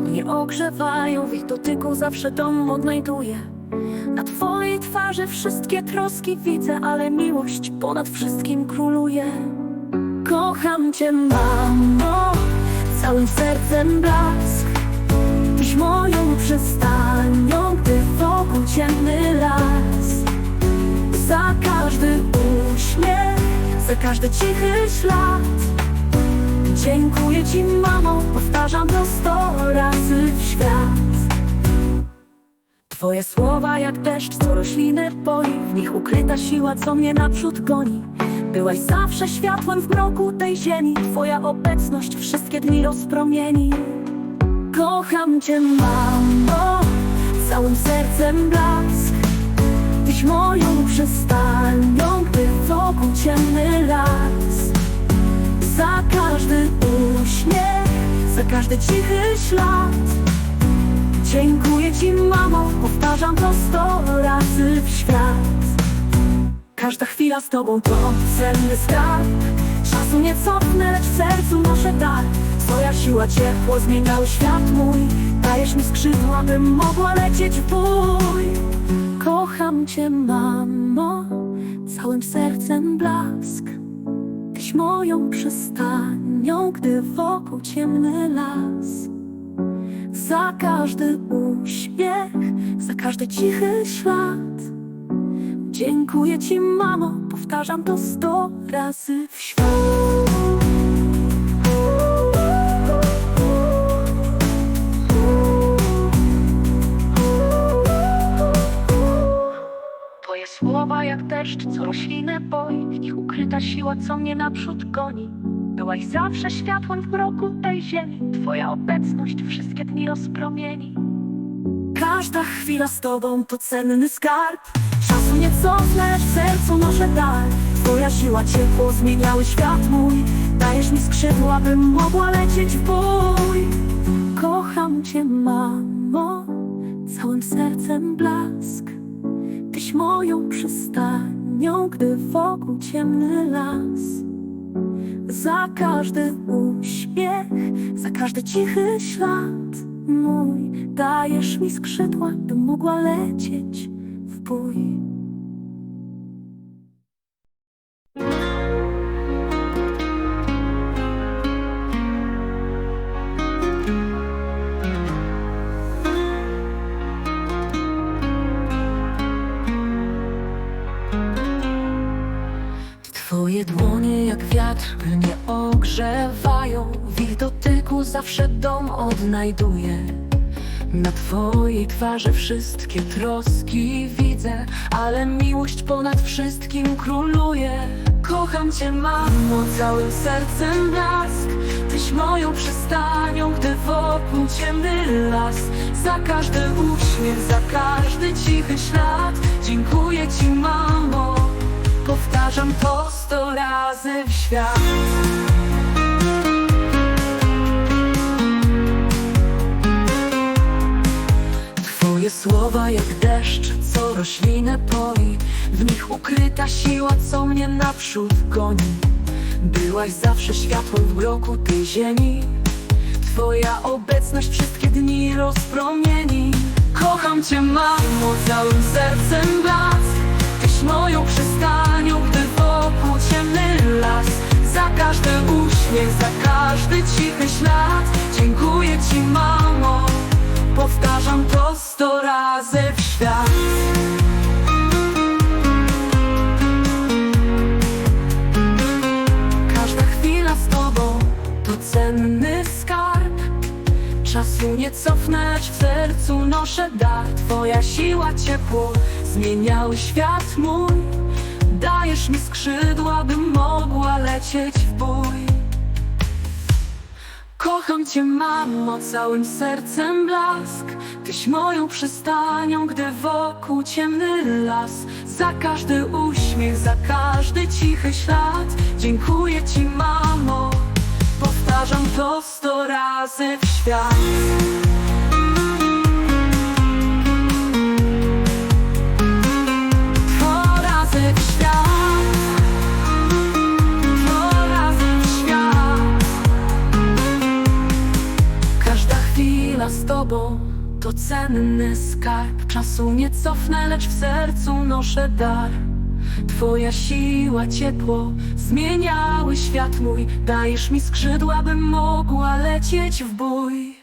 mnie ogrzewają, w ich dotyku zawsze dom odnajduję. Na twojej twarzy wszystkie troski widzę, ale miłość ponad wszystkim króluje. Kocham cię, mamo, całym sercem blask. Tyś moją przystanią, gdy wokół ciemny las. Za każdy uśmiech, za każdy cichy ślad. Dziękuję ci, mamo, powtarzam to sto razy w świat. Twoje słowa jak deszcz, co rośliny boi W nich ukryta siła, co mnie naprzód goni. Byłaś zawsze światłem w mroku tej ziemi Twoja obecność wszystkie dni rozpromieni. Kocham cię, mamo, całym sercem blask. Tyś moją przystanią, gdy wokół ciemny las za każdy cichy ślad Dziękuję ci, mamo, powtarzam to sto razy w świat. Każda chwila z tobą to cenny skarb. Czasu nie cofnę, lecz w sercu noszę dar. Twoja siła, ciepło zmieniały świat mój. Dajesz mi skrzydła, bym mogła lecieć w bój. Kocham cię, mamo, całym sercem blask. Tyś moją przystanią, gdy wokół ciemny las. Za każdy uśmiech, za każdy cichy ślad. Dziękuję ci, mamo, powtarzam to sto razy w świat. Twoje słowa jak deszcz, co roślinę boi W nich ukryta siła, co mnie naprzód goni Byłaś zawsze światłem w mroku tej ziemi. Twoja obecność wszystkie dni rozpromieni. Każda chwila z tobą to cenny skarb. Czasu nie cofnę, lecz w sercu noszę dar. Twoja siła, ciepło zmieniały świat mój. Dajesz mi skrzydła, bym mogła lecieć w bój. Kocham cię, mamo, całym sercem blask. Tyś moją przystanią, gdy wokół ciemny las Za każdy uśmiech, za każdy cichy ślad mój Dajesz mi skrzydła, bym mogła lecieć w bój. Twoje dłonie jak wiatr mnie ogrzewają. W ich dotyku zawsze dom odnajduję. Na twojej twarzy wszystkie troski widzę Ale miłość ponad wszystkim króluje. Kocham cię mamo, całym sercem blask. Tyś moją przystanią, gdy wokół ciemny las. Za każdy uśmiech, za każdy cichy ślad. Dziękuję ci mamo Powtarzam to sto razy w świat. Twoje słowa jak deszcz, co roślinę poi. W nich ukryta siła, co mnie naprzód goni. Byłaś zawsze światłem w mroku tej ziemi. Twoja obecność wszystkie dni rozpromieni. Kocham cię mamo, całym sercem każdy uśmiech, za każdy cichy ślad. Dziękuję ci mamo, powtarzam to sto razy w świat. Każda chwila z tobą to cenny skarb. Czasu nie lecz w sercu noszę dar. Twoja siła, ciepło zmieniały świat mój Dajesz mi skrzydła, bym mogła lecieć w bój. Kocham cię mamo, całym sercem blask. Tyś moją przystanią, gdy wokół ciemny las. Za każdy uśmiech, za każdy cichy ślad. Dziękuję ci mamo. Powtarzam to sto razy w świat cenny skarb Czasu nie cofnę, lecz w sercu noszę dar. Twoja siła, ciepło zmieniały świat mój. Dajesz mi skrzydła, bym mogła lecieć w bój.